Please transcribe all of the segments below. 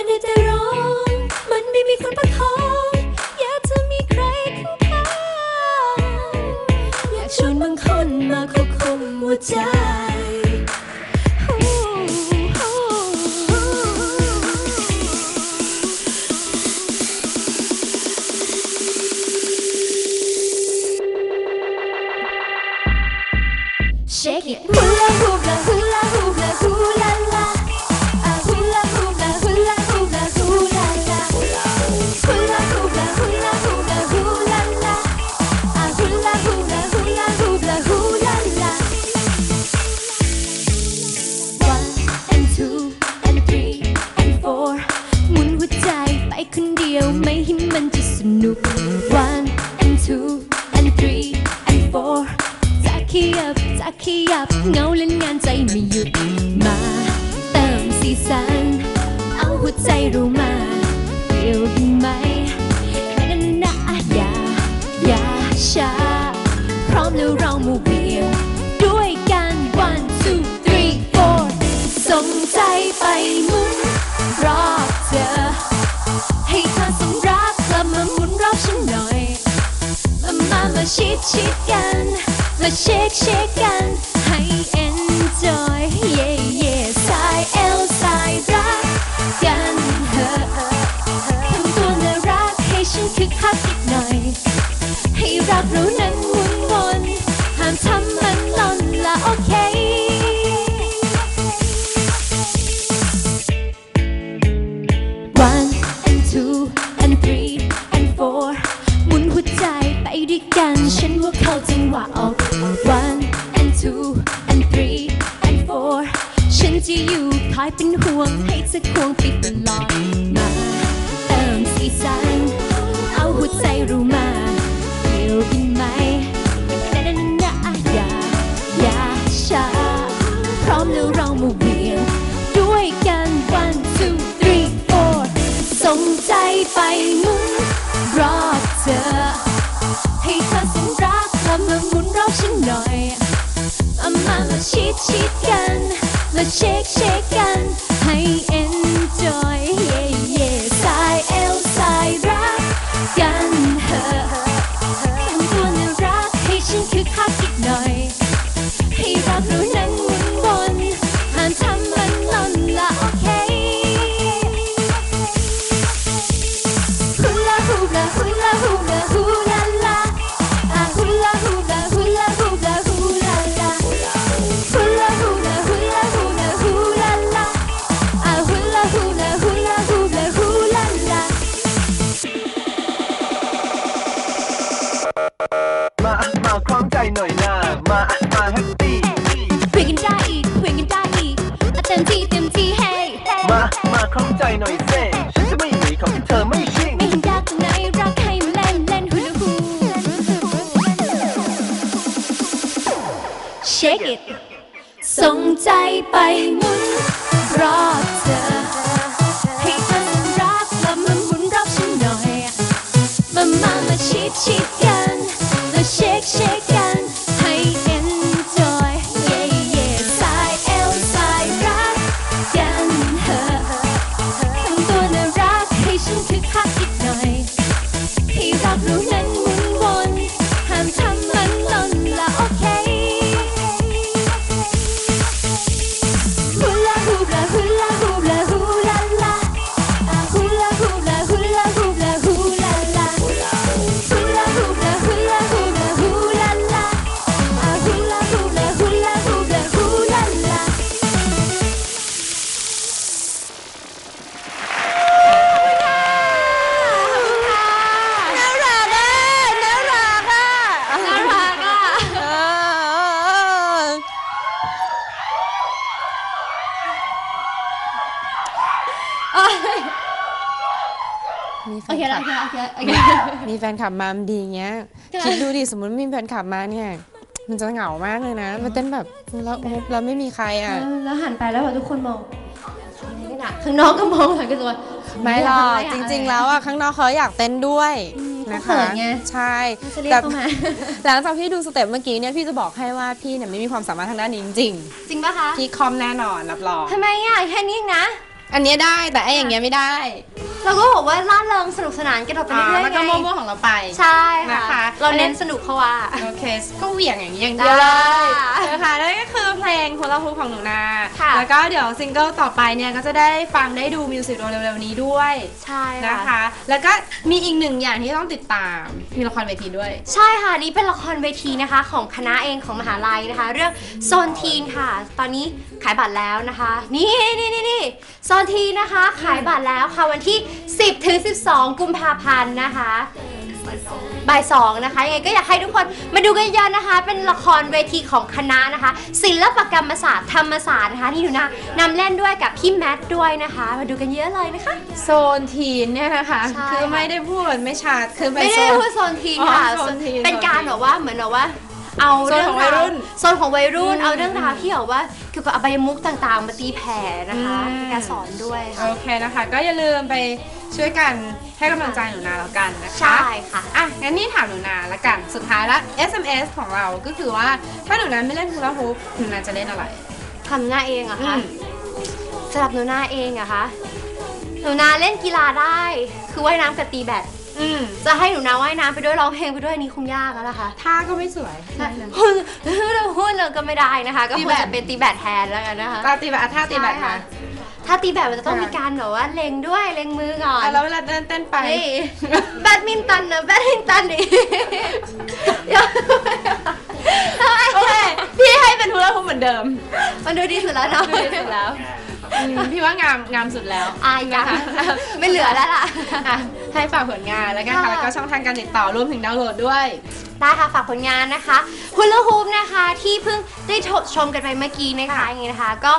เป็นได้แต่ร้อง มันไม่มีคนประคอง อยากจะมีใครคู่ข้างอยากชวนบางคนมาควบคุมหัวใจ ให้มันจะสนุก One and two and three and four จะขยับจะขยับเงาเล่นงานใจไม่หยุด มาเติมสีสัน เอาหัวใจเรามาเกี่ยวกันไหมนั่นนะอย่าอย่าช้าพร้อมแล้วเรามาเวียง ชิดกัน มาเช็คเช็คกัน อยู่อยเป็นห่วงให้เธอควงไปตลอดมาเติมสีสัน เอาหัวใจเรามาเกี่ยวกันไหมนะนะนะนะอย่าอย่าช้า พร้อมแล้วเรามาเวียงด้วยกัน one two three four ส่งใจไปมุนรอบเธอ ให้เธอสงรักกลับมาหมุนรอบฉันหน่อย มามามาชิดชิดกัน มาเช็คเช็คกันให้ enjoy yeah มา มาแฮปปี้ คุยกันได้อีกคุยกันได้อีกอะเต็มที่เต็มที่ hey มา มาคล้องใจหน่อยเซ่ฉันจะไม่หนีของที่เธอไม่ชิงไม่เห็นยากตรงไหนรักให้มาเล่นเล่นฮูลาฮู Shake it ส่งใจไปหมุนรอบเธอ ให้เธอนั้นรักกลับมาหมุนรอบฉันหน่อย มามามาชิดชิด โอนเคคแล้ลัวบโอเคโอเคโอเคมีแฟนขับมามันดีอย่างเงี้ยค่ะคิดดูดิสมมติมีแฟนขับมาเนี่ยมันจะเหงามากเลยนะมันเต้นแบบแล้วโอ้แล้วไม่มีใครอะแล้วหันไปแล้วแบบทุกคนมองอะไรกันอะข้างนอกก็มองหลังกันตัวไม่หรอกจริง ๆ แล้วอะข้างนอกเขาอยากเต้นด้วยนะนะคะคะไงใช่จะเรียกแต่เข้ามาหลังจากพี่ดูสเต็ปเมื่อกี้เนี่ยพี่จะบอกให้ว่าพี่เนี่ยไม่มีความสามารถทางด้านนี้จริงจริงปะคะๆพี่คอมแน่นอนรับรองทำไมอะแค่นี้เองนะ อันเนี้ยได้แต่ไอ้อย่างเงี้ยไม่ได้ เราก็บอกว่าล่าเริงสนุกสนานกันต่อไปอ่าเรื่อยๆแล้วก็ไงมั่วๆของเราไป ใช่นะค่ะคะ เราเน้นสนุกเขาว่า โอเค ก็เหวี่ยงอย่างนี้อย่างเดียวเลยได้นะคะนั่นก็คือเพลงคนละฮูของหนูนาค่ะแล้วก็เดี๋ยวซิงเกิลต่อไปเนี่ยก็จะได้ฟังได้ดูมิวสิกวิดีโอเร็วๆนี้ด้วย ใช่นะคะ แล้วก็มีอีกหนึ่งอย่างที่ต้องติดตาม มีละครเวทีด้วย ใช่ค่ะ นี่เป็นละครเวทีนะคะ ของคณะเองของมหาลัยนะคะ เรื่องโซนทีนค่ะ ตอนนี้ขายบัตรแล้วนะคะ นี่นี่นี่นี่โซนทีนนะคะ ขายบัตรแล้วค่ะวันที่10ถึง12 กุมภาพันธ์นะคะบ่ายสองนะคะยังไงก็อยากให้ทุกคนมาดูกันเยอะๆนะคะ เป็นละครเวทีของคณะนะคะ ศิลปกรรมศาสตร์ธรรมศาสตร์นะคะที่หนูนานำเล่นด้วยกับพี่แมทด้วยนะคะ มาดูกันเยอะเลยนะคะ โซนทีนเนี่ยนะคะใช่ คือไม่ได้พูดไม่ชัดคือเป็นไม่โซได้น พูดโซนทีนค่ะ อ๋อโซนทีน เป็นการแบบว่าเหมือนแบบว่า เอาโซนของวัยรุ่นโซนของวัยรุ่นอืมเอาเรื่องราวที่แบบว่าเกี่ยวกับอบายมุกต่างๆ มาตีแผ่นะคะอืมในการสอนด้วยค่ะ โอเคนะคะ ก็อย่าลืมไปช่วยกันให้กำลังใจหนูนาแล้วกันนะคะ ใช่ค่ะ อะ งั้นนี่ถามหนูนาละกัน สุดท้ายละ SMS ของเราก็คือว่า ถ้าหนูนาไม่เล่นฮูลาฮูปหนูนาจะเล่นอะไร ทำหน้าเองเหรอะอืคะมสำหรับหนูนาเองอะคะ หนูนาเล่นกีฬาได้ คือว่ายน้ำกับตีแบด อืมจะให้หนูนาว่ายน้ำไปด้วยร้องเพลงไปด้วยอันนี้คงยากแล้วล่ะค่ะท่าก็ไม่สวยหุ้นหุ้นเราก็ไม่ได้นะคะ ก็ตีควแบรดจะเป็นตีแบดแทนแล้วกันนะคะตาตีแบบอะท่าตีแบบใช่มาค่ะ ถ้าตีแบดมันจะต้องค่ะมีการแบบว่าเล็งด้วยเล็งมือก่อนอะแล้วเวลาเต้นเต้นไปนี่แบดมินตันนะแบดมินตันนี่โอเคพี่ให้เป็นฮูลาฮูปเหมือนเดิม มันดูดีสุดแล้วเนาะดูดีสุดแล้วอืม พี่ว่างามงามสุดแล้วอายยังนะคะไม่เหลือแล้วล่ะ อะให้ฝากผลงานแล้วกันค่ะค่ะ แล้วก็ช่องทางการติดต่อรวมถึงดาวน์โหลดด้วย ได้ค่ะฝากผลงานนะคะฮุล a ฮูปนะคะที่เพิ่งได้ชมกันไปเมื่อกี้นะคะอย่างนี้นะคะ ก็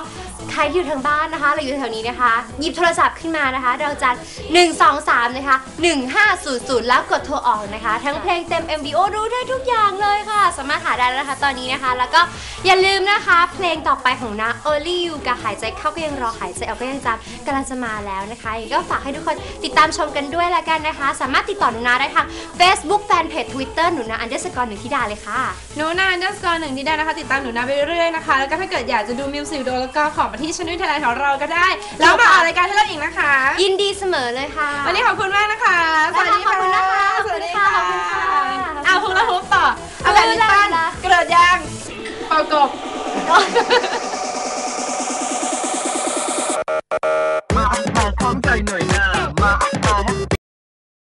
ใครที่อยู่ทางบ้านนะคะหรืออยู่แถวนี้นะคะ หยิบโทรศัพท์ขึ้นมานะคะ เราจะ1 2 3 นะคะ 1500 แล้วกดโทรออกนะคะ ทั้งเพลงเต็ม MV โอรู้ได้ทุกอย่างเลยค่ะ สามารถหาได้แล้วนะคะ ตอนนี้นะคะ แล้วก็อย่าลืมนะคะ เพลงต่อไปของนา Only You กับหายใจเข้าก็ยังรอหายใจออกก็ยังจำกำลังจะมาแล้วนะคะยังไงก็ฝากให้ทุกคนติดตามชมกันด้วยละกันนะคะ สามารถติดต่อหนูนาได้ทาง Facebook Fanpage Twitter หนูนา underscore หนึ่งธิดาเลยค่ะ หนูนาเดอร์สกอร์หนึ่งที่ได้นะคะ ติดตามหนูนาไปเรื่อยๆนะคะ แล้วก็ถ้าเกิดอยากจะดูมิวสิกวิดีโอแล้วก็ขอมาที่ช่องไทยของเราก็ได้ แล้วมาออกรายการให้เราอีกนะคะ ยินดีเสมอเลยค่ะ วันนี้ขอบคุณมากนะคะ สวัสดีขอบคุณนะคะสวัสดีขอบคุณค่ะเอาฮุลาฮุปต่อเอาแบบนี้ปั้นฮูลาฮูปกระโดดยางเป่ากบก็